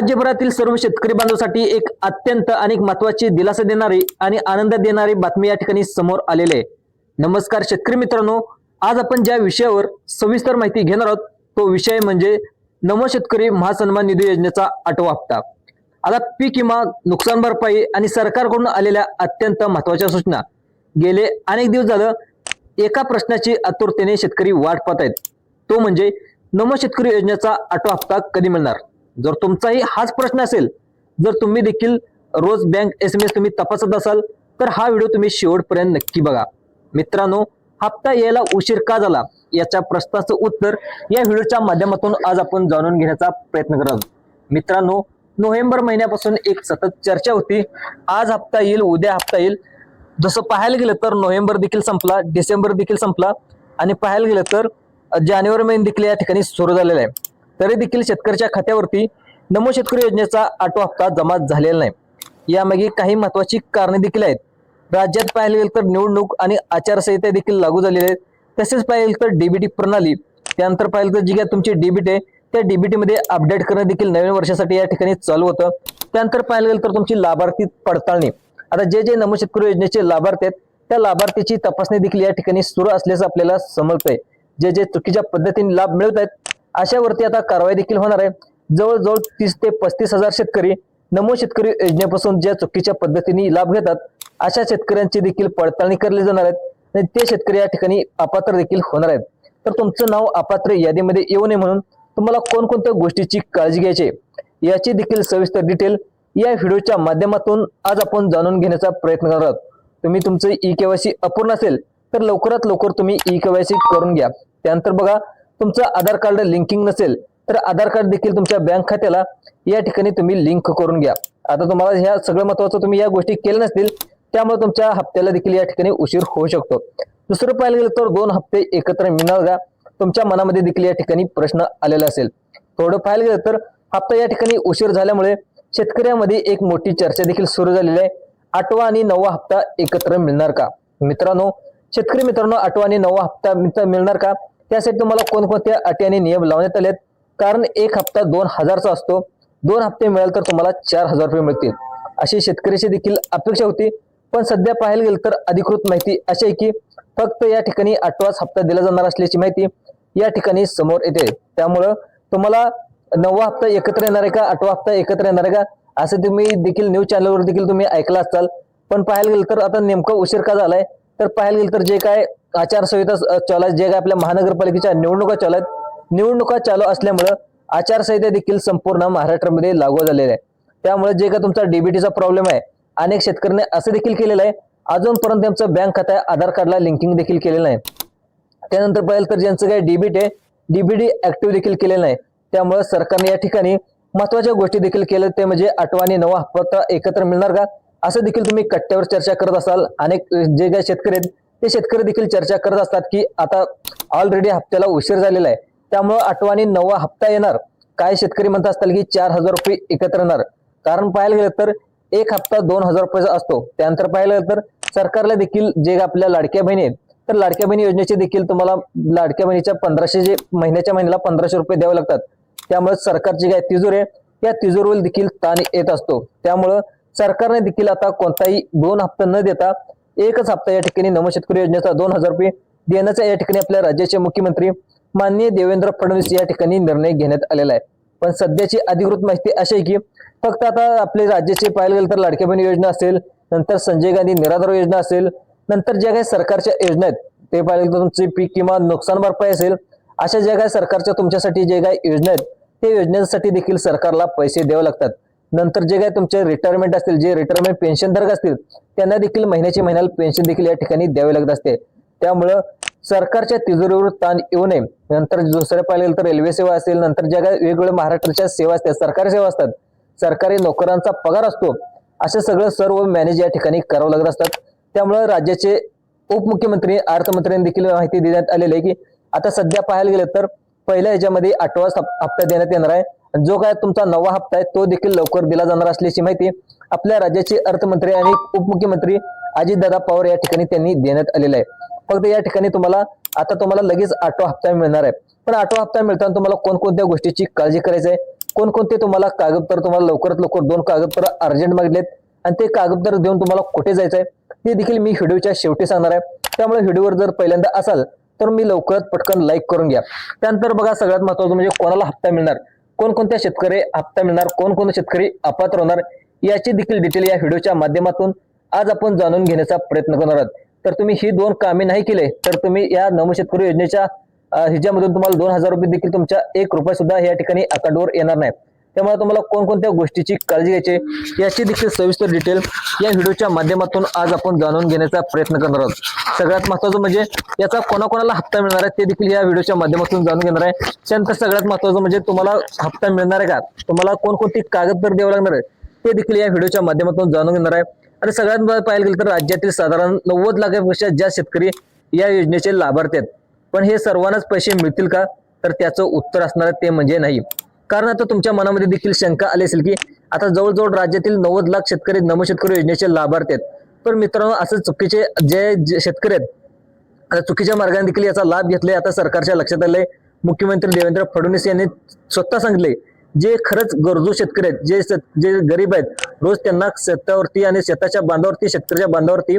राज्यभरातील सर्व शेतकरी बांधवांसाठी एक अत्यंत आणि महत्वाची दिलासा देणारी आणि आनंद देणारी बातमी या ठिकाणी समोर आलेली आहे. नमस्कार शेतकरी मित्रांनो आज आपण ज्या विषयावर सविस्तर माहिती घेणार आहोत तो विषय म्हणजे नमो शेतकरी महासन्मान निधी योजनेचा आठवा हप्ता. आता पीक विमा नुकसान भरपाई आणि सरकारकडून आलेल्या अत्यंत महत्त्वाच्या सूचना. गेले अनेक दिवस झालं एका प्रश्नाची आतुरतेने शेतकरी वाट पाहत आहेत. तो म्हणजे नमो शेतकरी योजनेचा आठवा हप्ता कधी मिळणार? जर तुमचाही हाच प्रश्न असेल जर तुम्ही देखील रोज बँक एस एम एस तुम्ही तपासत असाल तर हा व्हिडिओ तुम्ही शेवटपर्यंत नक्की बघा. मित्रांनो हप्ता यायला उशीर का झाला? याच्या प्रश्नाचं उत्तर या व्हिडिओच्या माध्यमातून आज आपण जाणून घेण्याचा प्रयत्न करत आहोत. मित्रांनो नोव्हेंबर महिन्यापासून एक सतत चर्चा होती. आज हप्ता येईल उद्या हप्ता येईल. जसं पाहायला गेलं तर नोव्हेंबर देखील संपला डिसेंबर देखील संपला. आणि पाहायला गेलं तर जानेवारी महिने देखील या ठिकाणी सुरू झालेला आहे. तरी देखील शेतकऱ्याच्या खात्यावरती नमो शेतकरी योजनेचा आठवा हप्ता जमा झालेला नाही. यामागे काही महत्वाची कारणे देखील आहेत. राज्यात पाहायला गेलं तर निवडणूक आणि आचारसंहिता देखील लागू झालेल्या आहेत. तसेच पाहिलं गेलं तर डीबीटी प्रणाली त्यानंतर पाहिलं तर जी काय तुमची डीबीटी आहे त्या डीबीटी मध्ये अपडेट करणं देखील नवीन वर्षासाठी या ठिकाणी चालू होतं. त्यानंतर पाहायला गेलं तर तुमची लाभार्थी पडताळणी. आता जे जे नमो शेतकरी योजनेचे लाभार्थी आहेत त्या लाभार्थीची तपासणी देखील या ठिकाणी सुरू असल्याचं आपल्याला समजतंय. जे जे चुकीच्या पद्धतीने लाभ मिळत आहेत अशावरती आता कारवाई देखील होणार आहे. जवळजवळ तीस ते पस्तीस हजार शेतकरी नमो शेतकरी योजनेपासून ज्या चुकीच्या पद्धतीने लाभ घेतात अशा शेतकऱ्यांची देखील पडताळणी करली जाणार आहेत आणि ते शेतकरी या ठिकाणी अपात्र देखील होणार आहेत. तर तुमचं नाव अपात्र यादीमध्ये येऊ नये म्हणून तुम्हाला कोणकोणत्या गोष्टीची काळजी घ्यायची आहे, याची देखील सविस्तर डिटेल या व्हिडिओच्या माध्यमातून आज आपण जाणून घेण्याचा प्रयत्न करणार आहोत. तुम्ही तुमचं ई केवायसी अपूर्ण असेल तर लवकरात लवकर तुम्ही ई केवायसी करून घ्या. त्यानंतर बघा तुमचं आधार कार्ड लिंकिंग नसेल तर आधार कार्ड देखील तुमच्या बँक खात्याला या ठिकाणी तुम्ही लिंक करून घ्या. आता तुम्हाला ह्या सगळं महत्वाचं तुम्ही या गोष्टी केल्या नसतील त्यामुळे तुमच्या हप्त्याला देखील या ठिकाणी उशीर होऊ शकतो. दुसरं पाहायला गेलं तर दोन हप्ते एकत्र मिळणार का? तुमच्या मनामध्ये देखील या ठिकाणी प्रश्न आलेला असेल. थोडं पाहायला गेलं तर हप्ता या ठिकाणी उशीर झाल्यामुळे शेतकऱ्यामध्ये एक मोठी चर्चा देखील सुरू झालेली आहे. आठवा आणि नववा हप्ता एकत्र मिळणार का? मित्रांनो शेतकरी मित्रांनो आठवा आणि नववा हप्ता मित्र- मिळणार का? त्यासाठी तुम्हाला कोणकोणत्या अटी आणि नियम लावण्यात आलेत? कारण एक हप्ता दोन हजारचा असतो. दोन हप्ते मिळाले तर तुम्हाला चार हजार रुपये मिळतील. अशी शेतकऱ्याची देखील अपेक्षा होती. पण सध्या पाहायला गेलं तर अधिकृत माहिती अशी आहे की फक्त या ठिकाणी आठवाच हप्ता दिला जाणार असल्याची माहिती या ठिकाणी समोर येते. त्यामुळं तुम्हाला नववा हप्ता एकत्र येणार आहे का? आठवा हप्ता एकत्र येणार आहे का? असं तुम्ही देखील न्यूज चॅनलवर देखील तुम्ही ऐकला असाल. पण पाहायला गेलं तर आता नेमकं उशीर का झालाय? तर पाहायला गेलं तर जे काय आचारसंहिता अ, चालू जे काय आपल्या महानगरपालिकेच्या निवडणुका चालू आहेत निवडणुका चालू असल्यामुळं आचारसंहिता देखील संपूर्ण महाराष्ट्रामध्ये लागू झालेली आहे त्यामुळे जे काय तुमचा डीबीटीचा प्रॉब्लेम आहे अनेक शेतकऱ्यांनी असं देखील केलेलं आहे अजूनपर्यंत त्यांचं बँक खातं आहे, आधार कार्डला लिंकिंग देखील केलेलं नाही. त्यानंतर पाहिलं तर ज्यांचं काही डीबीटी आहे डीबीटी ऍक्टिव्ह देखील केलेलं नाही. त्यामुळे सरकारने या ठिकाणी महत्त्वाच्या गोष्टी देखील केल्या ते म्हणजे आठवा आणि नवा हप्ता एकत्र मिळणार का? असं देखील तुम्ही कट्ट्यावर चर्चा करत असाल. अनेक जे काही शेतकरी आहेत ते शेतकरी देखील चर्चा करत असतात की आता ऑलरेडी हप्त्याला उशीर झालेला आहे. त्यामुळं आठवा आणि नववा हप्ता येणार. काय शेतकरी म्हणत असतील की चार हजार रुपये एकत्र येणार. कारण पाहायला गेलं तर एक हप्ता दोन हजार रुपयाचा असतो. त्यानंतर पाहायला गेलं तर सरकारला देखील जे आपल्या लाडक्या बहिणी आहेत तर लाडक्या बहिणी योजनेचे देखील तुम्हाला लाडक्या बहिणीच्या पंधराशे जे महिन्याच्या महिन्याला पंधराशे रुपये द्यावे लागतात. त्यामुळे सरकारची काय तिजोरी आहे या तिजोरीवर देखील ताण येत असतो. त्यामुळं सरकारने देखील आता कोणताही दोन हप्ता न देता एकच हप्ता या ठिकाणी नम शेतकरी योजनेचा दोन हजार रुपये देण्याचा या ठिकाणी आपल्या राज्याचे मुख्यमंत्री माननीय देवेंद्र फडणवीस या ठिकाणी निर्णय घेण्यात आलेला आहे. पण सध्याची अधिकृत माहिती अशी आहे की फक्त आता आपले राज्याचे पाहायला गेलं तर लाडक्या बहिणी योजना असेल नंतर संजय गांधी निराधार योजना असेल नंतर ज्या काही सरकारच्या योजना आहेत ते पाहिलं गेलं तर तुमची पीक किंवा नुकसान भरपाई असेल अशा ज्या काही सरकारच्या तुमच्यासाठी जे काही योजना आहेत ते योजनेसाठी देखील सरकारला पैसे द्यावे लागतात. नंतर जे काही तुमचे रिटायरमेंट असतील जे रिटायरमेंट पेन्शनधारक असतील त्यांना देखील महिन्याची महिन्याला पेन्शन देखील या ठिकाणी द्यावे लागत असते. त्यामुळं सरकारच्या तिजोरीवर ताण येऊ नये. नंतर दुसऱ्या पाहिलं गेलं तर रेल्वे सेवा असेल नंतर ज्या काही वेगवेगळ्या महाराष्ट्राच्या सेवा असतात सरकारी सेवा असतात सरकारी नोकरांचा पगार असतो असं सगळं सर्व मॅनेज या ठिकाणी करावं लागत असतात. त्यामुळं राज्याचे उपमुख्यमंत्री अर्थमंत्र्यांनी देखील माहिती देण्यात आलेली आहे की आता सध्या पाहायला गेलं तर पहिल्या ह्याच्यामध्ये आठवा हप्ता देण्यात येणार आहे. जो काय तुमचा नवा हप्ता आहे तो देखील लवकर दिला जाणार असल्याची माहिती आपल्या राज्याचे अर्थमंत्री आणि उपमुख्यमंत्री अजितदादा पवार या ठिकाणी त्यांनी देण्यात आलेला आहे. फक्त या ठिकाणी तुम्हाला आता तुम्हाला लगेच आठवा हप्ता मिळणार आहे. पण आठवा हप्ता मिळताना तुम्हाला कोणकोणत्या गोष्टीची काळजी करायची आहे? कोणकोणते तुम्हाला कागदपत्र तुम्हाला लवकरात लवकर दोन कागदपत्र अर्जंट मागितलेत आणि ते कागदपत्र देऊन तुम्हाला कुठे जायचं आहे? ते देखील मी व्हिडिओच्या शेवटी सांगणार आहे. त्यामुळे व्हिडिओवर जर पहिल्यांदा असाल तर मी लवकरात पटकन लाईक करून घ्या. त्यानंतर बघा सगळ्यात महत्वाचं म्हणजे कोणाला हप्ता मिळणार? कोणकोणत्या शेतकरी हप्ता मिळणार कोणकोणते शेतकरी अपात्र होणार याची देखील डिटेल या व्हिडिओच्या माध्यमातून आज आपण जाणून घेण्याचा प्रयत्न करणार आहोत. तर तुम्ही ही दोन कामे नाही केले तर तुम्ही या नमो शेतकरी योजनेच्या ह्याच्यामधून तुम्हाला दोन हजार रुपये देखील तुमच्या एक रुपये सुद्धा या ठिकाणी अकाउंटवर येणार नाही त्यामुळे तुम्हाला कोणकोणत्या गोष्टीची काळजी घ्यायची याची देखील सविस्तर डिटेल या व्हिडिओच्या माध्यमातून आज आपण जाणून घेण्याचा प्रयत्न करणार आहोत. सगळ्यात महत्वाचं म्हणजे याचा कोणाकोणाला हप्ता मिळणार आहे ते देखील या व्हिडिओच्या माध्यमातून जाणून घेणार आहे. त्यानंतर सगळ्यात महत्वाचं म्हणजे तुम्हाला हप्ता मिळणार आहे का? तुम्हाला कोणकोणती कागदपत्र द्यावं लागणार आहे ते देखील या व्हिडिओच्या माध्यमातून जाणून घेणार आहे. आणि सगळ्यात पाहायला गेलं तर राज्यातील साधारण नव्वद लाखापेक्षा जास्त शेतकरी या योजनेचे लाभार्थी आहेत. पण हे सर्वांनाच पैसे मिळतील का? तर त्याचं उत्तर असणार ते म्हणजे नाही. कारण आता तुमच्या मनामध्ये देखील शंका आली असेल की आता जवळजवळ राज्यातील नव्वद लाख शेतकरी नमो शेतकरी योजनेचे लाभार्थी आहेत. पण मित्रांनो असं चुकीचे जे जे शेतकरी आहेत आता चुकीच्या मार्गाने देखील याचा लाभ घेतलाय आता सरकारच्या लक्षात आलंय. मुख्यमंत्री देवेंद्र फडणवीस यांनी स्वतः सांगितले जे खरंच गरजू शेतकरी आहेत जे जे गरीब आहेत रोज त्यांना शेतावरती आणि शेताच्या बांधावरती शेतकऱ्याच्या बांधावरती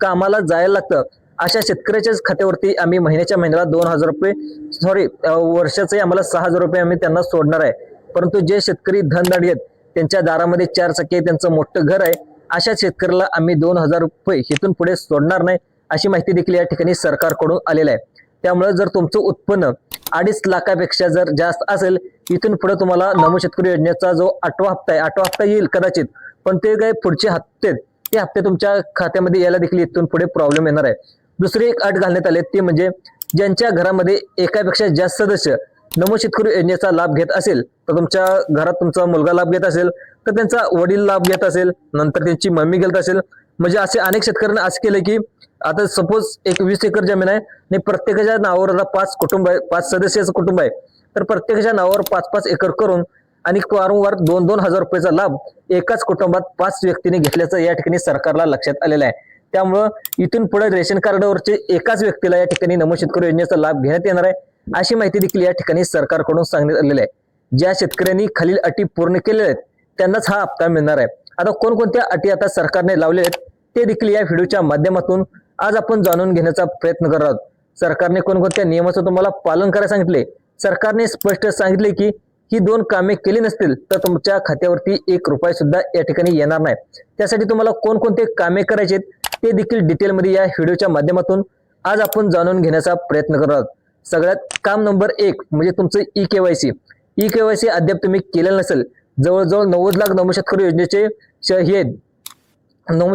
कामाला जायला लागतं. अशा शेतकऱ्याच्याच खात्यावरती आम्ही महिन्याच्या महिन्याला दोन हजार रुपये सॉरी वर्षाचे आम्हाला सहा हजार रुपये आम्ही त्यांना सोडणार आहे. परंतु जे शेतकरी धनदाडी आहेत त्यांच्या दारामध्ये चार चाकी त्यांचं मोठं घर आहे अशा शेतकऱ्याला आम्ही दोन हजार रुपये इथून पुढे सोडणार नाही अशी माहिती देखील या ठिकाणी सरकारकडून आलेलं आहे. त्यामुळे जर तुमचं उत्पन्न अडीच लाखापेक्षा जर जास्त असेल इथून पुढे तुम्हाला नमो शेतकरी योजनेचा जो आठवा हप्ता आहे आठवा हप्ता येईल कदाचित पण ते काय पुढचे हप्ते आहेत, ते हप्ते तुमच्या खात्यामध्ये यायला देखील इथून पुढे प्रॉब्लेम येणार आहे. दुसरी एक अट घालण्यात आली ती म्हणजे ज्यांच्या घरामध्ये एकापेक्षा जास्त सदस्य नमो शेतकरी योजनेचा लाभ घेत असेल तर तुमच्या घरात तुमचा मुलगा लाभ घेत असेल तर त्यांचा वडील लाभ घेत असेल नंतर त्यांची मम्मी घेत असेल. म्हणजे असे अनेक शेतकऱ्यांना असं केलं की आता सपोज एक वीस एकर जमीन आहे आणि प्रत्येकाच्या नावावर आता पाच कुटुंब आहे पाच सदस्याचं कुटुंब आहे. तर प्रत्येकाच्या नावावर पाच पाच एकर करून आणि वारंवार दोन दोन हजार रुपयाचा लाभ एकाच कुटुंबात पाच व्यक्तीने घेतल्याचं या ठिकाणी सरकारला लक्षात आलेलं आहे. त्यामुळं इथून पुढे रेशन कार्डावरचे एकाच व्यक्तीला या ठिकाणी नमो शेतकरी योजनेचा लाभ घेण्यात येणार आहे अशी माहिती देखील या ठिकाणी सरकारकडून सांगण्यात आलेली आहे. ज्या शेतकऱ्यांनी खालील अटी पूर्ण केलेल्या आहेत त्यांनाच हा हप्ता मिळणार आहे. आता कोणकोणत्या अटी आता सरकारने लावलेल्या आहेत ते देखील या व्हिडिओच्या माध्यमातून आज आपण जाणून घेण्याचा प्रयत्न करत आहोत. सरकारने कोणकोणत्या नियमाचं तुम्हाला पालन करायला सांगितले? सरकारने स्पष्ट सांगितले की ही दोन कामे केली नसतील तर तुमच्या खात्यावरती एक रुपये सुद्धा या ठिकाणी येणार नाही. त्यासाठी तुम्हाला कोणकोणते कामे करायचे आहेत ते देखील डिटेलमध्ये या व्हिडिओच्या माध्यमातून आज आपण जाणून घेण्याचा प्रयत्न करत आहोत. सगळ्यात काम नंबर एक म्हणजे तुमचं ई केवायसी ई केवायसी अद्याप तुम्ही केलेलं नसेल जवळजवळ नव्वद लाख नवम शेतकरी योजनेचे श- हे आहेत,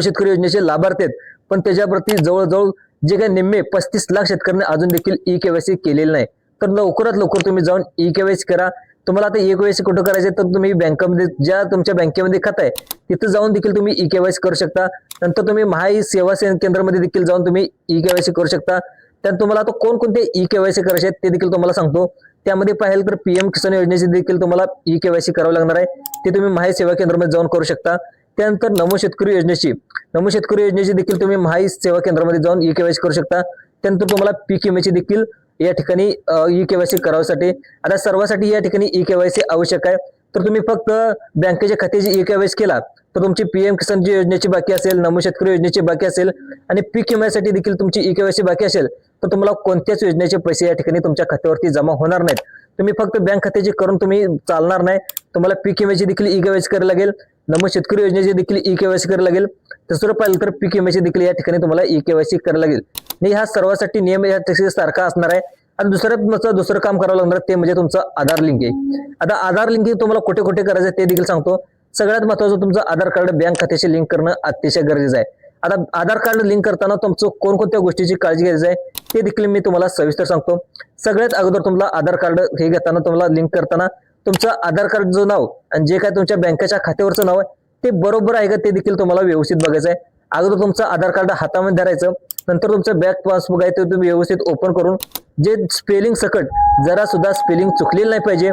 शेतकरी योजनेचे लाभार्थी आहेत पण त्याच्याप्रती जवळजवळ जे काही निम्मे पस्तीस लाख शेतकऱ्यांनी अजून देखील ई केवायसी केलेलं नाही. तर लवकरात लवकर तुम्ही जाऊन ई केवायसी करा. तुम्हाला आता ई केवायसी कुठं करायचे तर तुम्ही बँकेमध्ये ज्या तुमच्या बँकेमध्ये खातं आहे तिथं जाऊन देखील तुम्ही ई केवायसी करू शकता. नंतर तुम्ही महाई सेवा से- केंद्रामध्ये देखील जाऊन तुम्ही ई केवायसी करू शकता. त्यात तुम्हाला आता कोणकोणते ई केवायसी करायचे आहेत ते देखील तुम्हाला सांगतो. त्यामध्ये पाहिलं तर पीएम किसान योजनेची देखील तुम्हाला ई केवायसी करावं लागणार आहे. ते तुम्ही महाई सेवा केंद्रामध्ये जाऊन करू शकता. त्यानंतर नमो शेतकरी योजनेची नमो शेतकरी योजनेची देखील तुम्ही महाई सेवा केंद्रामध्ये जाऊन ई केवायसी करू शकता. त्यानंतर तुम्हाला पीक विम्याची देखील या ठिकाणी ई केवायसी करावासाठी. आता सर्वांसाठी या ठिकाणी ई केवायसी आवश्यक आहे. तर तुम्ही फक्त बँकेच्या खात्याची ई केवायसी केला तर तुमची पीएम किसानची योजनेची बाकी असेल नमो शेतकरी योजनेची बाकी असेल आणि पीक विम्यासाठी देखील तुमची ई केवायसी बाकी असेल तर तुम्हाला कोणत्याच योजनेचे पैसे या ठिकाणी तुमच्या खात्यावरती जमा होणार नाहीत. तुम्ही फक्त बँक खात्याची करून तुम्ही चालणार नाही. तुम्हाला पीक विम्याची देखील ई केवायसी करावी लागेल. नमो शेतकरी योजनेची देखील ई केवायसी करायला लागेल. तसं पाहिलं तर पीक विम्याची देखील या ठिकाणी तुम्हाला ई केवायसी करायला लागेल. आणि ह्या सर्वांसाठी नियम या ठिकाणी सारखा असणार आहे. आणि दुसरं तुमचं दुसरं काम करावं लागणार ते म्हणजे तुमचं आधार लिंक आहे. आता आधार लिंक तुम्हाला कुठे कुठे करायचं आहे ते देखील सांगतो. सगळ्यात महत्वाचं तुमचं आधार कार्ड बँक खात्याशी लिंक करणं अतिशय गरजेचं आहे. आता आधार कार्ड लिंक करताना तुमचं कोणकोणत्या गोष्टीची काळजी घ्यायची आहे ते देखील मी तुम्हाला सविस्तर सांगतो. सगळ्यात अगोदर तुम्हाला आधार कार्ड हे घेताना तुम्हाला लिंक करताना तुमचं आधार कार्डचं नाव आणि जे काय तुमच्या बँकेच्या खात्यावरचं नाव आहे ते बरोबर आहे का ते देखील तुम्हाला व्यवस्थित बघायचं आहे. अगोदर तुमचं आधार कार्ड हातामध्ये धरायचं नंतर तुमचं बँक पासबुक आहे ते तुम्ही व्यवस्थित ओपन करून जे स्पेलिंग सकट जरा सुद्धा स्पेलिंग चुकलेलं नाही पाहिजे.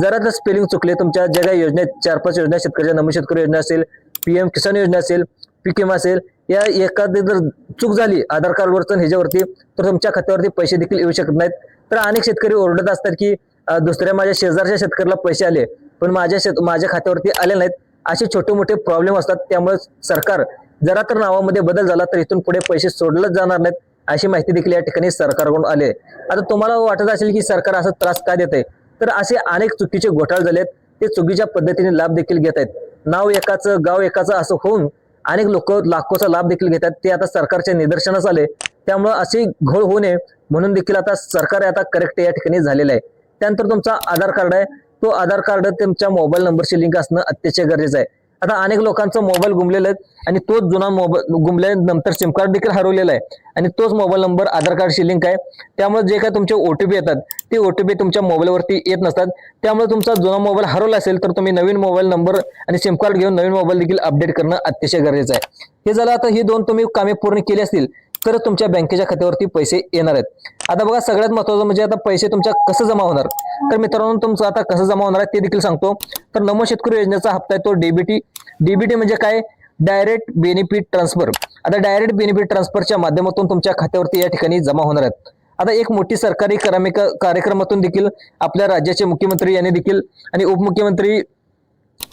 जरा जर स्पेलिंग चुकले तुमच्या ज्या काही योजना चार पाच योजना शेतकऱ्याच्या नमो शेतकरी योजना असेल पीएम किसान योजना असेल पीकेम असेल या एखादी जर चूक झाली आधार कार्डवरचं ह्याच्यावरती तर तुमच्या खात्यावरती पैसे देखील येऊ शकत नाहीत. तर अनेक शेतकरी ओरडत असतात की दुसऱ्या माझ्या शेजारच्या शेतकऱ्याला पैसे आले पण माझ्या शेत माझ्या खात्यावरती आले नाहीत. असे छोटे मोठे प्रॉब्लेम असतात. त्यामुळे सरकार जरा तर नावामध्ये बदल झाला तर इथून पुढे पैसे सोडलंच जाणार नाहीत अशी माहिती देखील या ठिकाणी सरकारकडून आले आहे. आता तुम्हाला वाटत असेल की सरकार असा त्रास का देत आहे तर असे अनेक चुकीचे घोटाळे झालेत ते चुकीच्या पद्धतीने लाभ देखील घेत आहेत. नाव एकाचं गाव एकाचं असं होऊन अनेक लोक लाखोचा लाभ देखील घेतात ते आता सरकारच्या निदर्शनास आले. त्यामुळे असे घोळ होऊ नये. म्हणून देखील आता सरकार आता करेक्ट या ठिकाणी झालेलं आहे. त्यानंतर तुमचा आधार कार्ड आहे. तो आधार कार्ड तुमच्या मोबाईल नंबरशी लिंक असणं अतिशय गरजेचं आहे. आता अनेक लोकांचा मोबाईल गुमलेला आहे आणि तोच जुना मोबाईल गुमल्यानंतर सिम कार्ड देखील हरवलेला आहे. आणि तोच मोबाईल नंबर आधार कार्डशी लिंक आहे. त्यामुळे जे काय तुमचे ओटीपी येतात ते ओटीपी तुमच्या मोबाईलवरती येत नसतात. त्यामुळे तुमचा जुना मोबाईल हरवला असेल तर तुम्ही नवीन मोबाईल नंबर आणि सिम कार्ड घेऊन नवीन मोबाईल देखील अपडेट करणं अतिशय गरजेचं आहे. हे झालं आता ही दोन तुम्ही कामे पूर्ण केली असतील तर तुमच्या बँकेच्या खात्यावरती पैसे येणार आहेत. आता बघा सगळ्यात महत्वाचं म्हणजे आता पैसे तुमच्या कसं जमा होणार? तर मित्रांनो तुमचं आता कसं जमा होणार आहे ते देखील सांगतो. तर नमो शेतकरी योजनेचा हप्ता आहे तो डीबीटी डीबीटी म्हणजे काय? डायरेक्ट बेनिफिट ट्रान्सफर आता डायरेक्ट बेनिफिट ट्रान्सफरच्या माध्यमातून तुमच्या खात्यावरती या ठिकाणी जमा होणार आहेत. आता एक मोठी सरकारी करामिक कार्यक्रमातून देखील आपल्या राज्याचे मुख्यमंत्री यांनी देखील आणि उपमुख्यमंत्री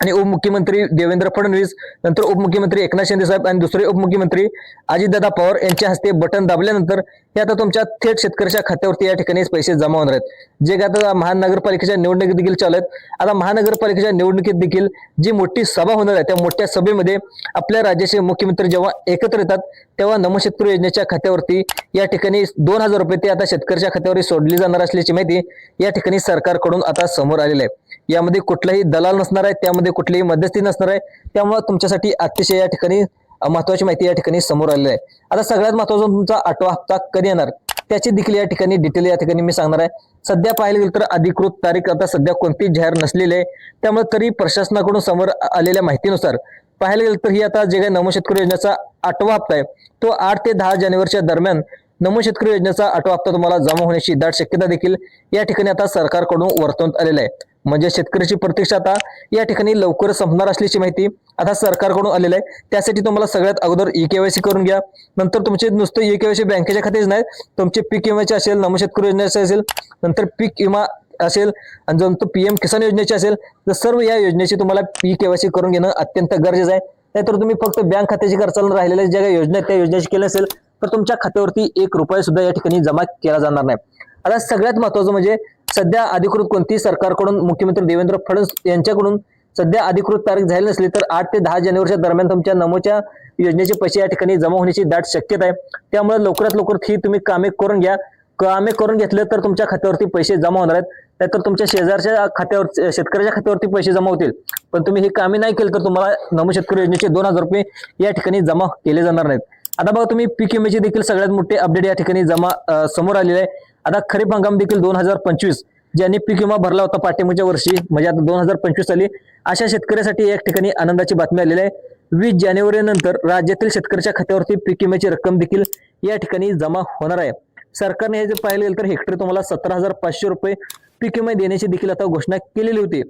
आणि उपमुख्यमंत्री देवेंद्र फडणवीस नंतर उपमुख्यमंत्री एकनाथ शिंदे साहेब आणि दुसरे उपमुख्यमंत्री अजितदादा पवार यांच्या हस्ते बटन दाबल्यानंतर हे आता तुमच्या थेट शेतकऱ्याच्या खात्यावरती या ठिकाणी पैसे जमा होणार आहेत. जे काय आता महानगरपालिकेच्या निवडणुकीत देखील चालू आहेत. आता महानगरपालिकेच्या निवडणुकीत देखील जी मोठी सभा होणार आहे त्या मोठ्या सभेमध्ये आपल्या राज्याचे मुख्यमंत्री जेव्हा एकत्र येतात तेव्हा नमशेतकरी योजनेच्या खात्यावरती या ठिकाणी दोन हजार रुपये ते आता शेतकऱ्याच्या खात्यावर सोडली जाणार असल्याची माहिती या ठिकाणी सरकारकडून आता समोर आलेली आहे. यामध्ये कुठलाही दलाल नसणार आहे त्यामध्ये कुठलीही मध्यस्थी नसणार आहे. त्यामुळे तुमच्यासाठी अतिशय या ठिकाणी महत्वाची माहिती या ठिकाणी समोर आलेली आहे. आता सगळ्यात महत्त्वाचा तुमचा आठवा हप्ता कधी येणार? त्याची देखील या ठिकाणी डिटेल या ठिकाणी मी सांगणार आहे. सध्या पाहायला गेलं तर अधिकृत तारीख आता सध्या कोणतीच जाहीर नसलेली आहे. त्यामुळे तरी प्रशासनाकडून समोर आलेल्या माहितीनुसार पाहायला गेलं तर ही आता जे काही नमो शेतकरी योजनेचा आठवा हप्ता आहे तो आठ ते दहा जानेवारीच्या दरम्यान नमो शेतकरी योजनेचा आठवा हप्ता तुम्हाला जमा होण्याची दाट शक्यता देखील या ठिकाणी आता सरकारकडून वर्तवण्यात आलेला आहे. म्हणजे शेतकऱ्याची प्रतीक्षा आता या ठिकाणी लवकर संपणार असल्याची माहिती आता सरकारकडून आलेली आहे. त्यासाठी तुम्हाला सगळ्यात अगोदर ई केवायसी करून घ्या. नंतर तुमचे नुसतं ई केवायसी बँकेच्या खात्याच नाही तुमचे पीक विम्याचे असेल नम शेतकरी योजनेचे असेल नंतर पीक विमा असेल आणि जर तो पीएम किसान योजनेची असेल तर सर्व या योजनेची तुम्हाला ई केवायसी करून घेणं अत्यंत गरजेचं आहे. नाहीतर तुम्ही फक्त बँक खात्याची खर्चाला राहिलेल्या ज्या काही योजना आहेत त्या योजनेची केली असेल तर तुमच्या खात्यावरती एक रुपया सुद्धा या ठिकाणी जमा केला जाणार नाही. आता सगळ्यात महत्वाचं म्हणजे सध्या अधिकृत कोणती सरकारकडून मुख्यमंत्री देवेंद्र फडणवीस यांच्याकडून सध्या अधिकृत तारीख झाली नसली तर आठ ते दहा जानेवारीच्या दरम्यान तुमच्या नमोच्या योजनेचे पैसे या ठिकाणी जमा होण्याची दाट शक्यता आहे. त्यामुळे लवकरात लवकर ही तुम्ही कामे करून घ्या. कामे करून घेतले तर तुमच्या खात्यावरती पैसे जमा होणार आहेत. नाहीतर तुमच्या शेजारच्या खात्यावर शेतकऱ्याच्या खात्यावरती पैसे जमा होतील. पण तुम्ही ही कामे नाही केली तर तुम्हाला नमो शेतकरी योजनेचे दोन हजार रुपये या ठिकाणी जमा केले जाणार नाहीत. आता बघा तुम्ही पीक विम्याचे देखील सगळ्यात मोठे अपडेट या ठिकाणी जमा समोर आलेले आहे. आता खरीप हंगाम देखील दोन हजार पंचवीस ज्यांनी पीक विमा भरला होता पाठिंबाच्या वर्षी म्हणजे आता दोन हजार पंचवीस साली अशा शेतकऱ्यासाठी एक ठिकाणी आनंदाची बातमी आलेली आहे. वीस जानेवारी नंतर राज्यातील शेतकऱ्याच्या खात्यावरती पीक विम्याची रक्कम देखील या ठिकाणी जमा होणार आहे. सरकारने हे जर पाहिलं गेलं तर हेक्टरी तुम्हाला सतरा हजार पाचशे रुपये पीक विमा देण्याची देखील आता घोषणा केलेली होती.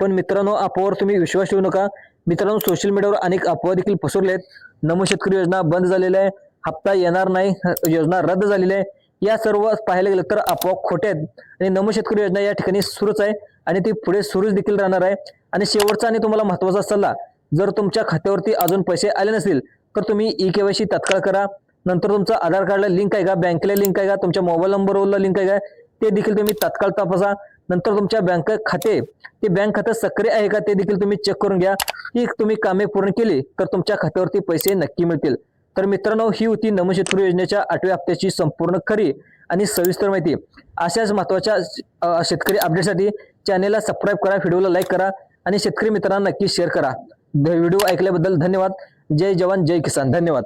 पण मित्रांनो अफवावर तुम्ही विश्वास ठेवू नका. मित्रांनो सोशल मीडियावर अनेक अफवा देखील पसरले आहेत नमो शेतकरी योजना बंद झालेल्या आहे. हप्ता येणार नाही. योजना रद्द झालेली आहे. या सर्व पाहायला गेलं तर आपोआप खोट्या आहेत. आणि नमो शेतकरी योजना या ठिकाणी सुरूच आहे आणि ती पुढे सुरूच देखील राहणार आहे. आणि शेवटचा आणि तुम्हाला महत्त्वाचा सल्ला जर तुमच्या खात्यावरती अजून पैसे आले नसतील तर तुम्ही ई केवायसी तात्काळ करा. नंतर तुमचं आधार कार्डला लिंक आहे का बँकेला लिंक आहे का तुमच्या मोबाईल नंबरवरला लिंक आहे का ते देखील तुम्ही तात्काळ तपासा. नंतर तुमच्या बँक खाते ते बँक खातं सक्रिय आहे का ते देखील तुम्ही चेक करून घ्या. की तुम्ही कामे पूर्ण केली तर तुमच्या खात्यावरती पैसे नक्की मिळतील. तर मित्रांनो ही होती नम शेतकरी योजनेच्या आठव्या हप्त्याची संपूर्ण खरी आणि सविस्तर माहिती. अशाच महत्त्वाच्या शेतकरी अपडेटसाठी चॅनेलला सबस्क्राईब करा व्हिडिओला लाईक करा आणि शेतकरी मित्रांना नक्की शेअर करा. व्हिडिओ ऐकल्याबद्दल धन्यवाद. जय जवान जय किसान. धन्यवाद.